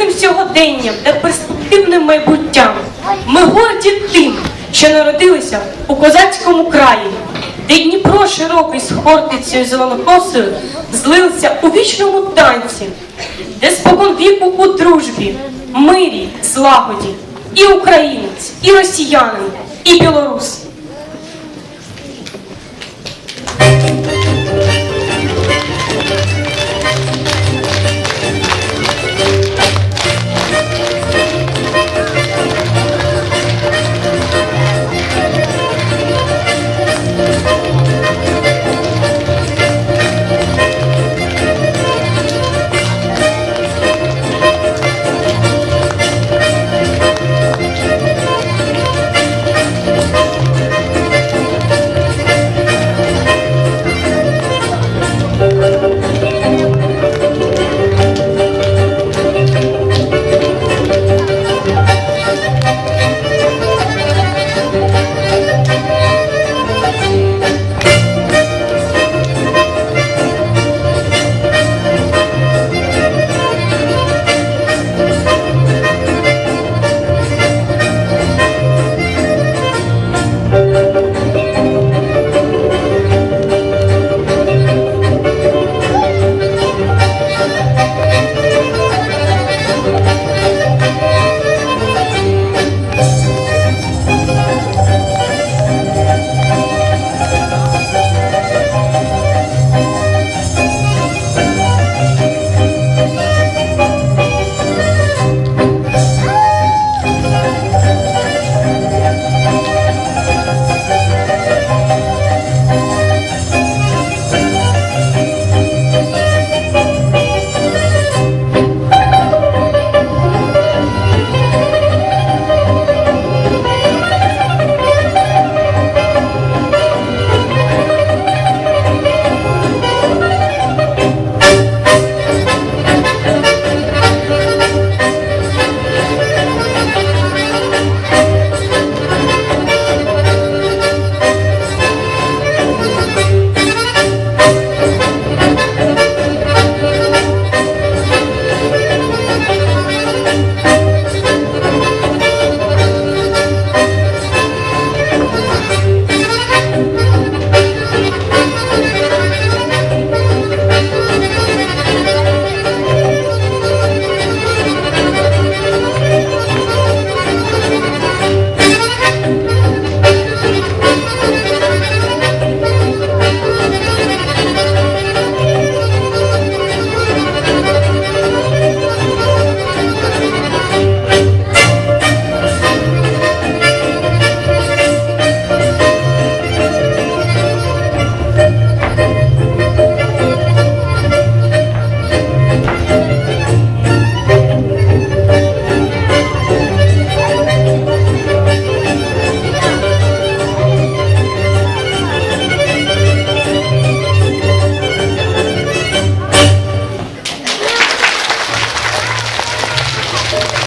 світлим сьогоденням та перспективним майбуттям. Ми горді тим, що народилися у козацькому краї, де Дніпро широкий з хортицею зеленокосою злився у вічному танці, де спокон віку у дружбі, мирі, злагоді, і українець, і росіянин, і білорус.